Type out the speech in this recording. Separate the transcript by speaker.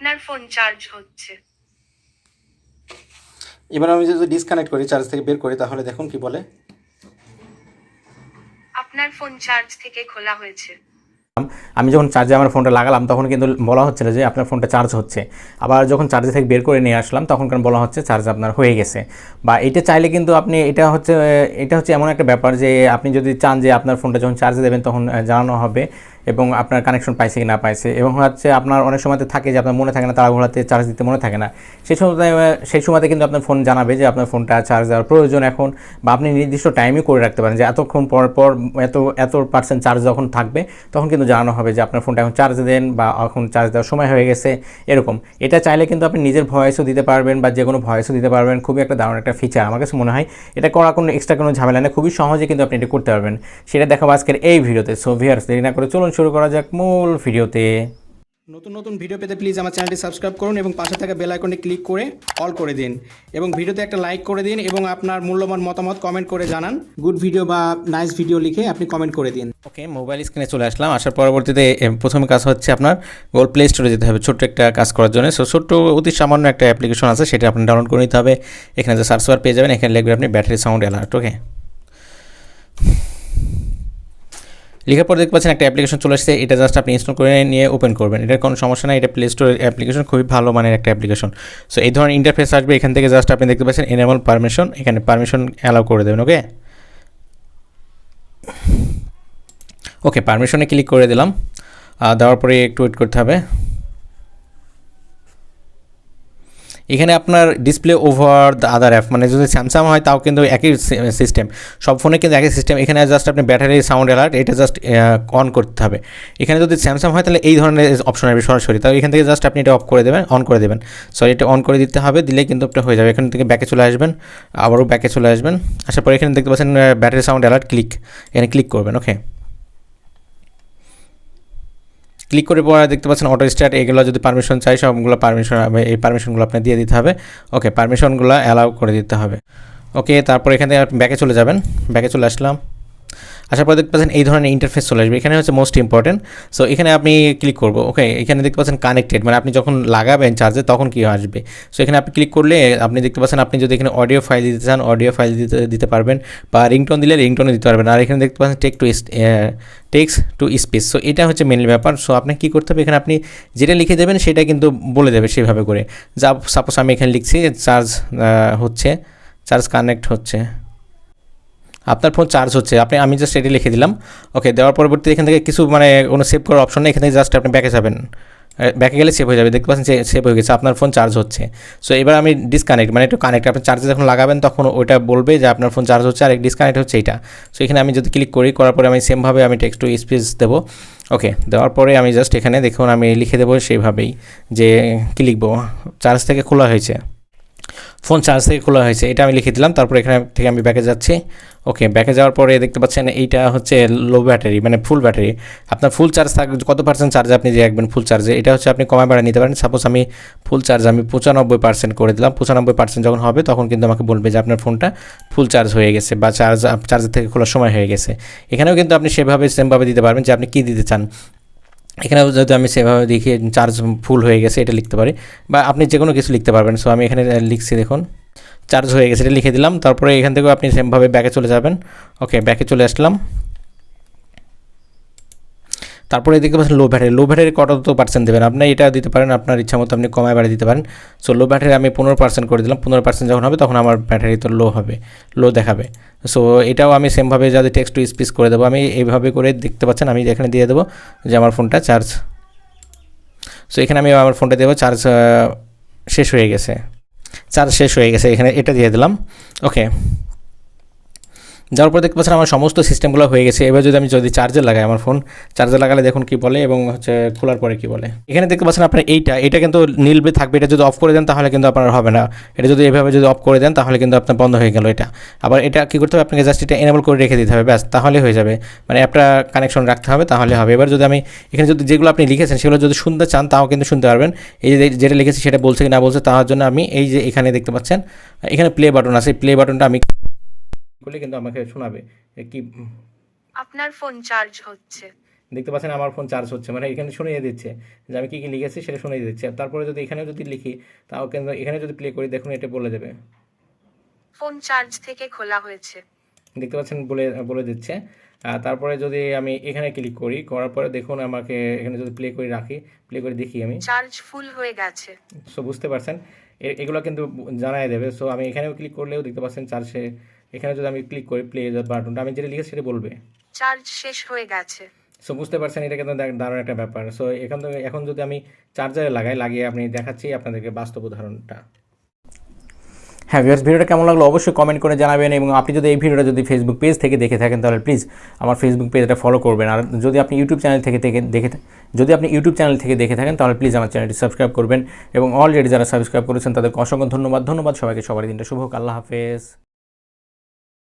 Speaker 1: আপনার phone charge হচ্ছে।
Speaker 2: এবার আমি যদি ডিসকানেক্ট করি চার্জ থেকে বের করি তাহলে দেখুন কি বলে।
Speaker 1: আপনার ফোন চার্জ থেকে খোলা হয়েছে।
Speaker 3: আমি যখন চার্জে আমার ফোনটা লাগালাম তখন কিন্তু বলা হচ্ছিল যে আপনার ফোনটা চার্জ হচ্ছে। আবার যখন চার্জে থেকে বের করে নিয়ে আসলাম তখন কারণ বলা হচ্ছে চার্জ আপনার হয়ে গেছে? বা এটা চাইলে কিন্তু আপনি এটা হচ্ছে এটা হচ্ছে এমন একটা ব্যাপার যে আপনি যদি চান যে আপনার ফোনটা যখন চার্জে দেবেন তখন জানানো হবে। এবং আপনার কানেকশন পাইছে কি না পাইছে এবং হচ্ছে আপনার অনেক সময়তে থাকে যে আপনার মনে থাকে না, তাড়াহুড়াতে চার্জ দিতে মনে থাকে না। সেই সময় সেই সময়তে কিন্তু আপনার ফোন জানাবে যে আপনার ফোনটা চার্জ দেওয়ার প্রয়োজন এখন বা আপনি নির্দিষ্ট টাইমই করে রাখতে পারেন যে এতক্ষণ পর পর এত এত পার্সেন্ট চার্জ যখন থাকবে তখন কিন্তু জানানো হবে যে আপনার ফোনটা এখন চার্জ দেন বা এখন চার্জ দেওয়ার সময় হয়ে গেছে, এরকম। এটা চাইলে কিন্তু আপনি নিজের ভয়েসও দিতে পারবেন বা যে কোনো ভয়েসও দিতে পারবেন। খুবই একটা দারুণ একটা ফিচার আমার কাছে মনে হয়। এটা করা কোনো এক্সট্রা কোনো ঝামেলা নেই। খুবই সহজে কিন্তু আপনি এটা করতে পারবেন। সেটা দেখাবো আজকের এই ভিডিওতে। সো ভিয়ার্স দেরি না করে চলুন শুরু করা যাক মূল ভিডিওতে।
Speaker 2: নতুন নতুন ভিডিও পেতে প্লিজ আমার চ্যানেলটি সাবস্ক্রাইব করুন এবং পাশে থাকা বেল আইকনে ক্লিক করে অল করে দিন। এবং ভিডিওতে একটা লাইক করে দিন এবং আপনার মূল্যবান মতামত কমেন্ট করে জানান। গুড ভিডিও বা নাইস ভিডিও লিখে আপনি কমেন্ট করে দিন।
Speaker 3: ওকে মোবাইল স্ক্রিনে চলে আসলাম। আসার পরবর্তীতে প্রথম কাজ হচ্ছে আপনার গুগল প্লে স্টোরে যেতে হবে ছোট্ট একটা কাজ করার জন্য। সো ছোট্ট অতি সামান্য একটা অ্যাপ্লিকেশন আছে সেটা আপনি ডাউনলোড করে নিতে হবে। এখানে যে সার্চ বার পেয়ে যাবেন এখানে লিখবে আপনি ব্যাটারি সাউন্ড অ্যালার্ট ওকে লেখার পর দেখতে পাচ্ছেন একটা অ্যাপ্লিকেশন চলে আসছে, এটা জাস্ট আপনি ইনস্টল করে নিয়ে ওপেন করবেন। এটার কোনো সমস্যা নাই, এটা প্লে স্টোর অ্যাপ্লিকেশন খুবই ভালো মানের একটা অ্যাপ্লিকেশন সো এই ধরনের ইন্টারফেস আসবে, এখান থেকে জাস্ট আপনি দেখতে পাচ্ছেন এনামল পারমিশন এখানে পারমিশন অ্যালাউ করে দেবেন ওকে ওকে পারমিশনে ক্লিক করে দিলাম। দেওয়ার পরে একটু ওয়েট করতে হবে। এখানে আপনার display over the other app মানে যদি স্যামসাং হয় তাও কিন্তু একই সিস্টেম সব ফোনে কিন্তু একই সিস্টেম এখানে জাস্ট আপনি ব্যাটারি সাউন্ড অ্যালার্ট এটা জাস্ট অন করতে হবে। এখানে যদি স্যামসাং হয় তাহলে এই ধরনের অপশন আসবে সরাসরি। তাহলে এখান থেকে জাস্ট আপনি এটা অফ করে দেবেন অন করে দেবেন। সরি এটা অন করে দিতে হবে, দিলে কিন্তু আপনার হয়ে যাবে। এখান থেকে ব্যাকে চলে আসবেন, আবারও ব্যাকে চলে আসবেন। আসার পর এখানে দেখতে পাচ্ছেন ব্যাটারি সাউন্ড অ্যালার্ট ক্লিক এখানে ক্লিক করবেন ওকে ক্লিক করে পরে দেখতে পাচ্ছেন অটো স্টার্ট এগুলো যদি পারমিশন চাই, সবগুলো পারমিশন এই পারমিশনগুলো আপনি দিয়ে দিতে হবে। ওকে পারমিশনগুলো অ্যালাউ করে দিতে হবে। ওকে তারপর এখানে ব্যাকে চলে যাবেন। ব্যাকে চলে আসলাম। আসার পর দেখতে পাচ্ছেন এই ধরনের ইন্টারফেস চলে আসবে। এখানে হচ্ছে মোস্ট ইম্পর্টেন্ট সো এখানে আপনি ক্লিক করব ওকে এখানে দেখতে পাচ্ছেন কানেক্টেড মানে আপনি যখন লাগাবেন চার্জে তখন কী আসবে? সো এখানে আপনি ক্লিক করলে আপনি দেখতে পাচ্ছেন আপনি যদি এখানে অডিও ফাইল দিতে চান অডিও ফাইল দিতে দিতে পারবেন বা রিংটোন দিলে রিংটোনে দিতে পারবেন। আর এখানে দেখতে পাচ্ছেন text to text to speech so এটা হচ্ছে মেনলি ব্যাপার। সো আপনি কী করতে হবে? এখানে আপনি যেটা লিখে দেবেন, সেটা কিন্তু বলে দেবে সেভাবে করে। যা সাপোজ আমি এখানে লিখছি চার্জ হচ্ছে চার্জ কানেক্ট হচ্ছে। আপনার ফোন চার্জ হচ্ছে। আপনি, আমি জাস্ট এটি লিখে দিলাম। ওকে দেওয়ার পরবর্তী এখান থেকে কিছু মানে কোনো সেভ করার অপশন নেই। এখান থেকে জাস্ট আপনি ব্যাকে যাবেন। ব্যাকে গেলে সেভ হয়ে যাবে। দেখতে পাচ্ছেন সেভ হয়ে গেছে। আপনার ফোন চার্জ হচ্ছে। সো এবার আমি ডিসকানেক্ট মানে একটু কানেক্ট আপনি চার্জে যখন লাগাবেন তখন ওইটা বলবে যে আপনার ফোন চার্জ হচ্ছে। আর ডিসকানেক্ট হচ্ছে এটা সো এখানে আমি যদি ক্লিক করি, করার পরে আমি সেমভাবে আমি টেক্সট টু স্পেস দেবো। ওকে দেওয়ার পরে আমি জাস্ট এখানে দেখুন, আমি লিখে দেবো সেইভাবেই যে কী লিখব? চার্জ থেকে খোলা হয়েছে। ফোন চার্জ থেকে খোলা হয়েছে, এটা আমি লিখে দিলাম, তারপর এখানে থেকে আমি ব্যাকে যাচ্ছি। ওকে, ব্যাকে যাওয়ার পরে দেখতে পাচ্ছেন এইটা হচ্ছে লো ব্যাটারি মানে ফুল ব্যাটারি আপনার ফুল চার্জ থাকবে কত পার্সেন্ট চার্জ আপনি যে রাখবেন ফুল চার্জে এটা হচ্ছে আপনি কমায় বাড়া নিতে পারেন। সাপোজ আমি ফুল চার্জ আমি পঁচানব্বই পার্সেন্ট করে দিলাম, পঁচানব্বই পার্সেন্ট যখন হবে তখন কিন্তু আমাকে বলবে যে আপনার ফোনটা ফুল চার্জ হয়ে গেছে বা চার্জ চার্জের থেকে খোলার সময় হয়ে গেছে। এখানেও কিন্তু আপনি সেভাবে সেমভাবে দিতে পারবেন যে আপনি কী দিতে চান। এখানেও যদি আমি সেভাবে দেখি চার্জ ফুল হয়ে গেছে, এটা লিখতে পারি। বা আপনি যে কোনো কিছু লিখতে পারবেন। সো আমি এখানে লিখছি দেখুন। চার্জ হয়ে গেছে, এটা লিখে দিলাম। তারপরে এখান থেকেও আপনি সেমভাবে ব্যাকে চলে যাবেন। ওকে ব্যাকে চলে আসলাম। তারপরে দেখতে পাচ্ছেন লো ব্যাটারি লো ব্যাটারি কত পার্সেন্ট দেবেন? আপনি এটা দিতে পারেন, আপনার ইচ্ছা মতো আপনি কমায় বাড়িয়ে দিতে পারেন। সো লো ব্যাটারি আমি পনেরো পার্সেন্ট করে দিলাম, পনেরো পার্সেন্ট যখন হবে তখন আমার ব্যাটারি তো লো হবে লো দেখাবে। সো এটাও আমি সেমভাবে যাতে টেক্সট টু স্পিচ করে দেবো, আমি এইভাবে করে দেখতে পাচ্ছেন, আমি এখানে দিয়ে দেবো যে আমার ফোনটা চার্জ সো এখানে আমি আমার ফোনটা দেবো চার্জ শেষ হয়ে গেছে। চার্জ শেষ হয়ে গেছে, এখানে এটা দিয়ে দিলাম। ওকে যাওয়ার পর দেখতে পাচ্ছেন আমার সমস্ত সিস্টেমগুলো হয়ে গেছে। এবার যদি আমি যদি চার্জে লাগাই আমার ফোন চার্জে লাগালে দেখুন কি বলে এবং হচ্ছে খোলার পরে কি বলে। এখানে দেখতে পাচ্ছেন আপনার এইটা এটা কিন্তু নীলবে থাকবে, এটা যদি অফ করে দেন তাহলে কিন্তু আপনার হবে না। এটা যদি এভাবে যদি অফ করে দেন তাহলে কিন্তু আপনার বন্ধ হয়ে গেল এটা। আবার এটা কী করতে হবে? আপনাকে জাস্ট এটা এনেবল করে রেখে দিতে হবে, ব্যাস তাহলে হয়ে যাবে। মানে অ্যাপটা কানেকশন রাখতে হবে, তাহলে হবে। এবার যদি আমি এখানে যদি যেগুলো আপনি লিখেছেন সেগুলো যদি শুনতে চান তাও কিন্তু শুনতে পারবেন। এই যে যেটা লিখেছি সেটা বলছে কি না বলছে তার জন্য আমি এই যে এখানে দেখতে পাচ্ছেন, এখানে প্লে বাটন আছে। প্লে বাটনটা আমি করলে কিন্তু আমাকে শোনাবে কি
Speaker 1: আপনার ফোন চার্জ হচ্ছে।
Speaker 3: দেখতে পাচ্ছেন আমার ফোন চার্জ হচ্ছে মানে এখানে শুনিয়ে দিচ্ছে যে আমি কী কী লিখেছি সেটা শুনিয়ে দিচ্ছে। তারপরে যদি এখানে যদি লিখি তাও কিন্তু এখানে যদি প্লে করি দেখুন এটা বলে দেবে।
Speaker 1: ফোন চার্জ থেকে খোলা হয়েছে।
Speaker 3: দেখতে পাচ্ছেন বলে বলে দিচ্ছে। তারপরে যদি আমি এখানে ক্লিক করি করার পরে দেখুন আমাকে এখানে যদি প্লে করে রাখি প্লে করে দেখি আমি।
Speaker 1: চার্জ ফুল হয়ে গেছে।
Speaker 3: সো বুঝতে পারছেন? এগুলো কিন্তু জানাই দেবে। সো আমি এখানেও ক্লিক করলেও দেখতে পাচ্ছেন চার্জে এখানে যদি আমি ক্লিক করি প্লে বাটনটা আমি যেটা লিখেছি সেটা বলবে।
Speaker 1: চার্জ শেষ হয়ে গেছে।
Speaker 3: সো বুঝতে পারছেন এটা কিন্তু দারুণ একটা ব্যাপার। সো এখান থেকে এখন যদি আমি চার্জারে লাগাই লাগিয়ে আপনি দেখাচ্ছি আপনাদেরকে বাস্তব উদাহরণটা।
Speaker 4: হ্যাঁ ভিউয়ার্স ভিডিওটা কেমন লাগল অবশ্যই কমেন্ট করে জানাবেন এবং আপনি যদি এই ভিডিওটা যদি ফেসবুক পেজ থেকে দেখে থাকেন তাহলে প্লিজ আমার ফেসবুক পেজটা ফলো করবেন। আর যদি আপনি ইউটিউব চ্যানেল থেকে থেকে দেখে যদি আপনি ইউটিউব চ্যানেল থেকে দেখে থাকেন তাহলে প্লিজ আমার চ্যানেলটি সাবস্ক্রাইব করবেন। এবং অলরেডি যারা সাবস্ক্রাইব করেছেন তাদেরকে অসংখ্য ধন্যবাদ। ধন্যবাদ সবাইকে সবার দিনটা শুভ হোক। আল্লাহ হাফেজ।